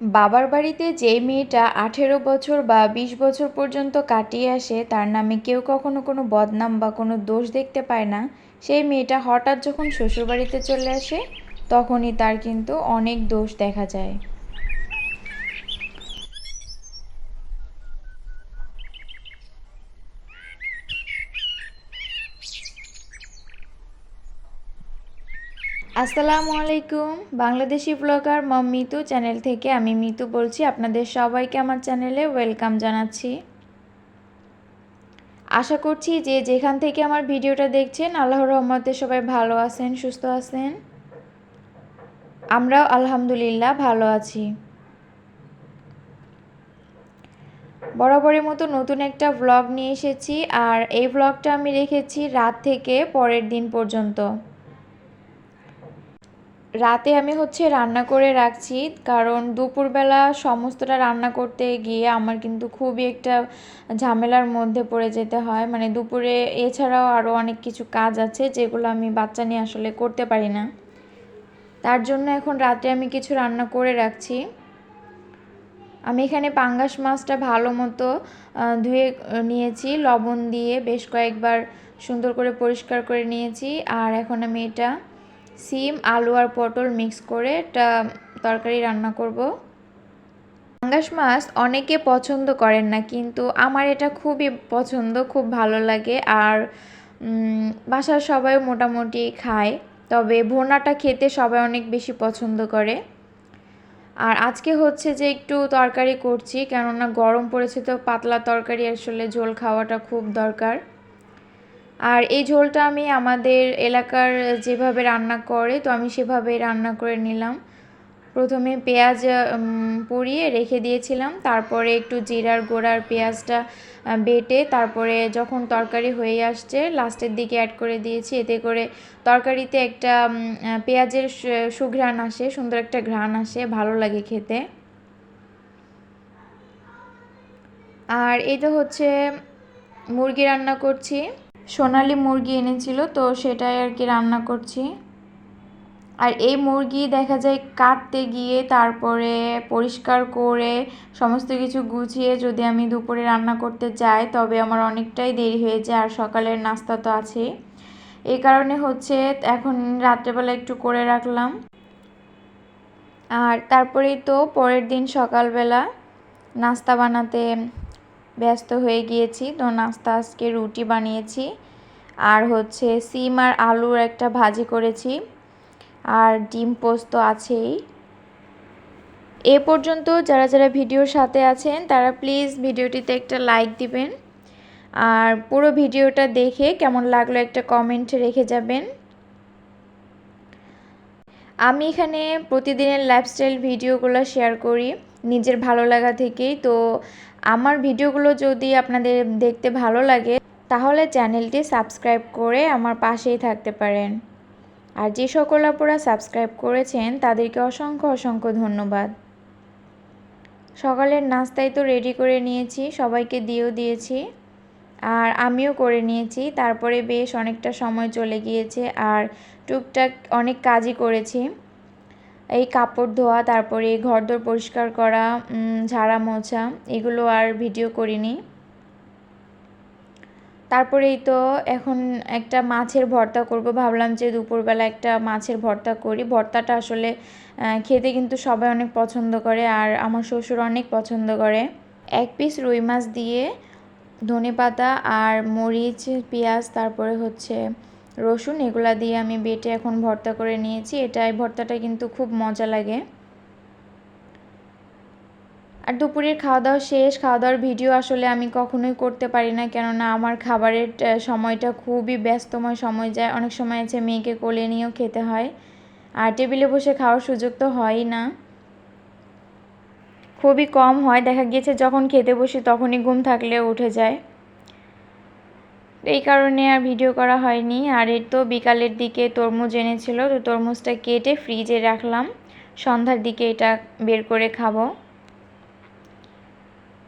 বাবার বাড়িতে যেই মেয়েটা আঠেরো বছর বা বিশ বছর পর্যন্ত কাটিয়ে আসে, তার নামে কেউ কখনো কোনো বদনাম বা কোনো দোষ দেখতে পায় না। সেই মেয়েটা হঠাৎ যখন শ্বশুরবাড়িতে চলে আসে, তখনই তার কিন্তু অনেক দোষ দেখা যায়। আসসালামু আলাইকুম, Bangladeshi blogger mom Mitu channel থেকে আমি মিতু বলছি, আপনাদের সবাইকে আমার চ্যানেলে ওয়েলকাম জানাচ্ছি। আশা করছি যে যেখান থেকে আমার ভিডিওটা দেখছেন, আল্লাহর রহমতে সবাই ভালো আছেন, সুস্থ আছেন। আমরাও আলহামদুলিল্লাহ ভালো আছি। বরাবরের মতো নতুন একটা ব্লগ নিয়ে এসেছি, আর এই ব্লগটা আমি রেখেছি রাত থেকে পরের দিন পর্যন্ত। রাতে আমি হচ্ছে রান্না করে রাখছি, কারণ দুপুরবেলা সমস্তটা রান্না করতে গিয়ে আমার কিন্তু খুবই একটা ঝামেলার মধ্যে পড়ে যেতে হয়। মানে দুপুরে এছাড়াও আরও অনেক কিছু কাজ আছে যেগুলো আমি বাচ্চা নিয়ে আসলে করতে পারি না। তার জন্য এখন রাতে আমি কিছু রান্না করে রাখছি। আমি এখানে পাঙ্গাস মাছটা ভালো মতো ধুয়ে নিয়েছি, লবণ দিয়ে বেশ কয়েকবার সুন্দর করে পরিষ্কার করে নিয়েছি, আর এখন আমি এটা সিম, আলু আর পটল মিক্স করে একটা তরকারি রান্না করব। পাঙ্গাস মাছ অনেকে পছন্দ করেন না, কিন্তু আমার এটা খুবই পছন্দ, খুব ভালো লাগে। আর বাসার সবাই মোটামুটি খায়, তবে ভোনাটা খেতে সবাই অনেক বেশি পছন্দ করে। আর আজকে হচ্ছে যে একটু তরকারি করছি, কেননা গরম পড়েছে তো পাতলা তরকারি, আসলে ঝোল খাওয়াটা খুব দরকার। আর এই ঝোলটা আমি আমাদের এলাকার যেভাবে রান্না করে, তো আমি সেভাবে রান্না করে নিলাম। প্রথমে পেঁয়াজ পুড়িয়ে রেখে দিয়েছিলাম। তারপরে একটু জিরার গোড়ার পেঁয়াজটা বেটে তারপরে যখন তরকারি হয়ে আসছে, লাস্টের দিকে অ্যাড করে দিয়েছি। এতে করে তরকারিতে একটা পেঁয়াজের সুঘ্রাণ আসে, সুন্দর একটা ঘ্রাণ আসে, ভালো লাগে খেতে। আর এটা হচ্ছে মুরগি রান্না করছি। সোনালি মুরগি এনেছিল, তো সেটাই আর কি রান্না করছি। আর এই মুরগি দেখা যায় কাটতে গিয়ে তারপরে পরিষ্কার করে সমস্ত কিছু গুছিয়ে যদি আমি দুপুরে রান্না করতে যাই, তবে আমার অনেকটাই দেরি হয়ে যায় আর সকালের নাস্তা তো আছে এই কারণে হচ্ছে এখন রাত্রেবেলা একটু করে রাখলাম। আর তারপরেই তো পরের দিন সকালবেলা নাস্তা বানাতে ব্যস্ত হয়ে গিয়েছি। তো নাস্তা আজকে রুটি বানিয়েছি। আর হচ্ছে সিম আর আলুর একটা ভাজি করেছি। আর ডিম পোস্ত আছেই। এ পর্যন্ত যারা যারা ভিডিওর সাথে আছেন, তারা প্লিজ ভিডিওটিতে একটা লাইক দিবেন। আর পুরো ভিডিওটা দেখে কেমন লাগল একটা কমেন্ট রেখে যাবেন। আমি এখানে প্রতিদিনের লাইফস্টাইল ভিডিওগুলো শেয়ার করি। নিজের ভালো লাগা থেকেই। তো আমার ভিডিওগুলো যদি আপনাদের দেখতে ভালো লাগে, তাহলে চ্যানেলটি সাবস্ক্রাইব করে আমার পাশেই থাকতে পারেন। আর যে সকল আপুরা সাবস্ক্রাইব করেছেন, তাদেরকে অসংখ্য অসংখ্য ধন্যবাদ। সকালের নাস্তায় তো রেডি করে নিয়েছি, সবাইকে দিয়েও দিয়েছি। আর আমিও করে নিয়েছি, তারপরে বেশ অনেকটা সময় চলে গিয়েছে, আর টুকটাক অনেক কাজই করেছি। এই কাপড় ধোয়া, তারপরে ঘর ঘরদোর পরিষ্কার করা ঝাড়া মোছা, এগুলো আর ভিডিও করিনি। তারপরেই তো এখন একটা মাছের ভর্তা করব, ভাবলাম যে দুপুরবেলা একটা মাছের ভর্তা করি। ভর্তাটা আসলে খেতে কিন্তু সবাই অনেক পছন্দ করে আর আমার শ্বশুর অনেক পছন্দ করে। এক পিস রুই মাছ দিয়ে ধনে পাতা আর মরিচ, পেঁয়াজ, তারপরে হচ্ছে রসুন এগুলা দিয়ে আমি বেটে এখন ভর্তা করে নিয়েছি। এটা এই ভর্তাটা কিন্তু খুব মজা লাগে। আর দুপুরের খাওয়া দাওয়া শেষ খাওয়া দাওয়ার ভিডিও আসলে আমি কখনোই করতে পারি না, কেননা আমার খাবারের সময়টা খুবই ব্যস্তময় সময় যায়। অনেক সময় আছে মেয়েকে কোলে নিয়েও খেতে হয়। আর টেবিলে বসে খাওয়ার সুযোগ তো হয়ই না। খুবই কম হয়। দেখা গিয়েছে যখন খেতে বসি তখনই ঘুম থাকলে উঠে যায়। এই কারণে আর ভিডিও করা হয়নি। আর এর তো বিকালের দিকে তরমুজ এনেছিল, তো তরমুজটা কেটে ফ্রিজে রাখলাম। সন্ধ্যার দিকে এটা বের করে খাব।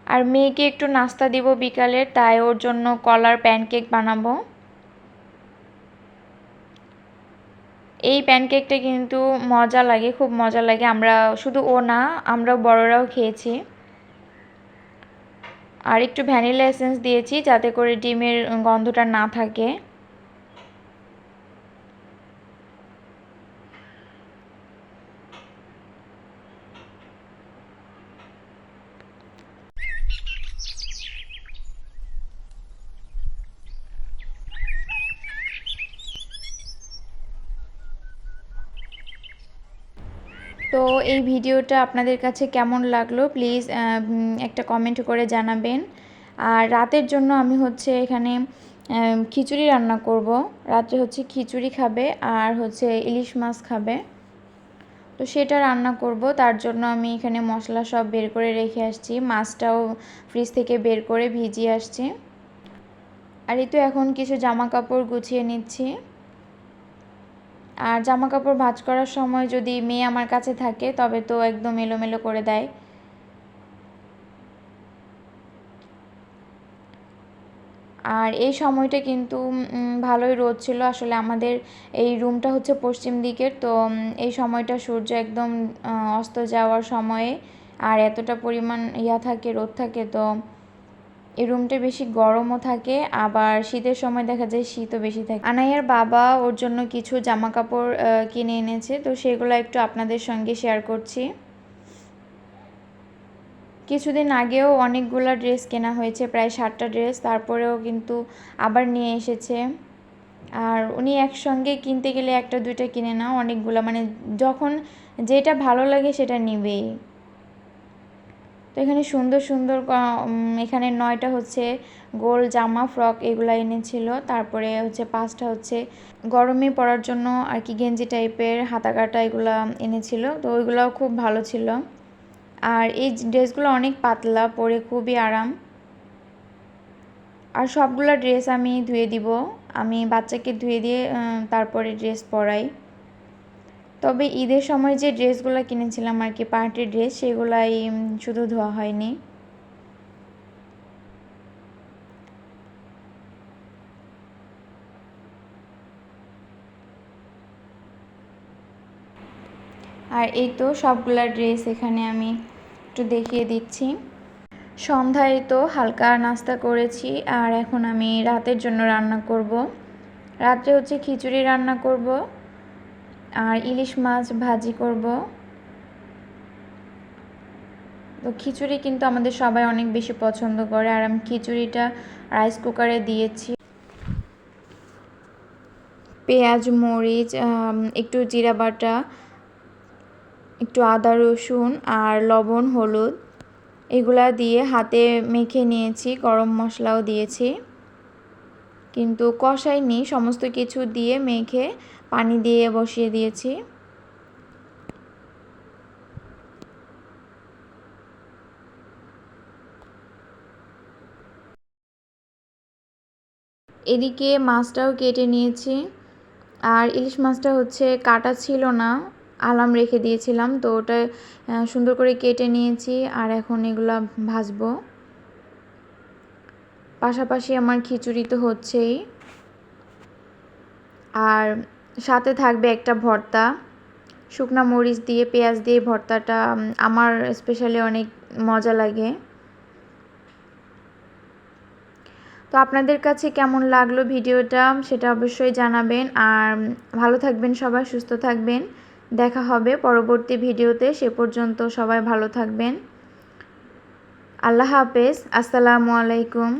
আর মেয়েকে একটু নাস্তা দিব বিকালের তাই ওর জন্য কলার প্যানকেক বানাবো। এই প্যানকেকটা কিন্তু মজা লাগে, খুব মজা লাগে। আমরা, শুধু ও না আমরা বড়রাও খেয়েছি। আর একটু ভ্যানিলা এসেন্স দিয়েছি যাতে করে ডিমের গন্ধটা না থাকে। তো এই ভিডিওটা আপনাদের কাছে কেমন লাগল? প্লিজ একটা কমেন্ট করে জানাবেন। আর রাতের জন্য আমি হচ্ছে এখানে খিচুড়ি রান্না করব। রাত্রে হচ্ছে খিচুড়ি খাবে আর হচ্ছে ইলিশ মাছ খাবে। তো সেটা রান্না করব। তার জন্য আমি এখানে মশলা সব বের করে রেখে আসছি। মাছটাও ফ্রিজ থেকে বের করে ভিজিয়ে আসছি। আর এই তো এখন কিছু জামা কাপড় গুছিয়ে নিচ্ছি। আর জামা কাপড় ভাঁজ করার সময় যদি মেয়ে আমার কাছে থাকে, তবে তো একদম এলোমেলো করে দেয়। আর এই সময়টা কিন্তু ভালোই রোদ ছিল। আসলে আমাদের এই রুমটা হচ্ছে পশ্চিম দিকের, তো এই সময়টা সূর্য একদম অস্ত যাওয়ার সময়ে আর এতটা পরিমাণ ইয়া থাকে, রোদ থাকে, তো এই রুমটা বেশি গরমও থাকে, আবার শীতের সময় দেখা যায় শীতও বেশি থাকে। আনাইয়ার বাবা ওর জন্য কিছু জামা কাপড় কিনে এনেছে, তো সেগুলো একটু আপনাদের সঙ্গে শেয়ার করছি। কিছুদিন আগেও অনেকগুলো ড্রেস কেনা হয়েছে, প্রায় সাতটা ড্রেস তারপরেও কিন্তু আবার নিয়ে এসেছে। আর উনি একসঙ্গে কিনতে গেলে একটা, দুইটা কিনে না অনেকগুলো মানে যখন যেটা ভালো লাগে সেটা নিবেই। এখানে সুন্দর সুন্দর এখানে নয়টা হচ্ছে গোল জামা, ফ্রক এগুলো এনেছিল। তারপরে হচ্ছে পাঁচটা হচ্ছে গরমে পরার জন্য আর কি গেঞ্জি টাইপের হাতা কাটা এগুলো এনেছিল। তো ওইগুলোও খুব ভালো ছিল। আর এই ড্রেসগুলো অনেক পাতলা, পরে খুবই আরাম। আর সবগুলো ড্রেস আমি ধুয়ে দিব। আমি বাচ্চাকে ধুয়ে দিয়ে তারপরে ড্রেস পরাই। তবে ঈদের সময় যে ড্রেসগুলো কিনেছিলাম আর কি পার্টির ড্রেস, সেগুলাই শুধু ধোয়া হয়নি। আর এই তো সবগুলা ড্রেস এখানে আমি একটু দেখিয়ে দিচ্ছি। সন্ধ্যায় তো হালকা নাস্তা করেছি, আর এখন আমি রাতের জন্য রান্না করব। রাত্রে হচ্ছে খিচুড়ি রান্না করব। আর ইলিশ মাছ ভাজি করব। তো খিচুড়ি কিন্তু আমাদের সবাই অনেক বেশি পছন্দ করে। আর আমি খিচুড়িটা রাইস কুকারে দিয়েছি। পেঁয়াজ, মরিচ একটু জিরা বাটা, একটু আদা, রসুন আর লবণ, হলুদ এগুলা দিয়ে হাতে মেখে নিয়েছি। গরম মশলাও দিয়েছি। কিন্তু কষাইনি, সমস্ত কিছু দিয়ে মেখে পানি দিয়ে বসিয়ে দিয়েছি। এদিকে মাছটাও কেটে নিয়েছি। আর ইলিশ মাছটা হচ্ছে কাটা ছিল না, আলাম রেখে দিয়েছিলাম, তো ওটা সুন্দর করে কেটে নিয়েছি আর এখন এগুলা ভাজবো। পাশাপাশি আমার খিচুড়ি তো হচ্ছেই। আর সাথে থাকবে একটা ভর্তা, শুকনা মরিচ দিয়ে, পেঁয়াজ দিয়ে ভর্তাটা আমার স্পেশালি অনেক মজা লাগে। তো আপনাদের কাছে কেমন লাগল ভিডিওটা সেটা অবশ্যই জানাবেন। আর ভালো থাকবেন সবাই, সুস্থ থাকবেন। দেখা হবে পরবর্তী ভিডিওতে। সে পর্যন্ত সবাই ভালো থাকবেন। আল্লাহ হাফেজ। আসসালামু আলাইকুম।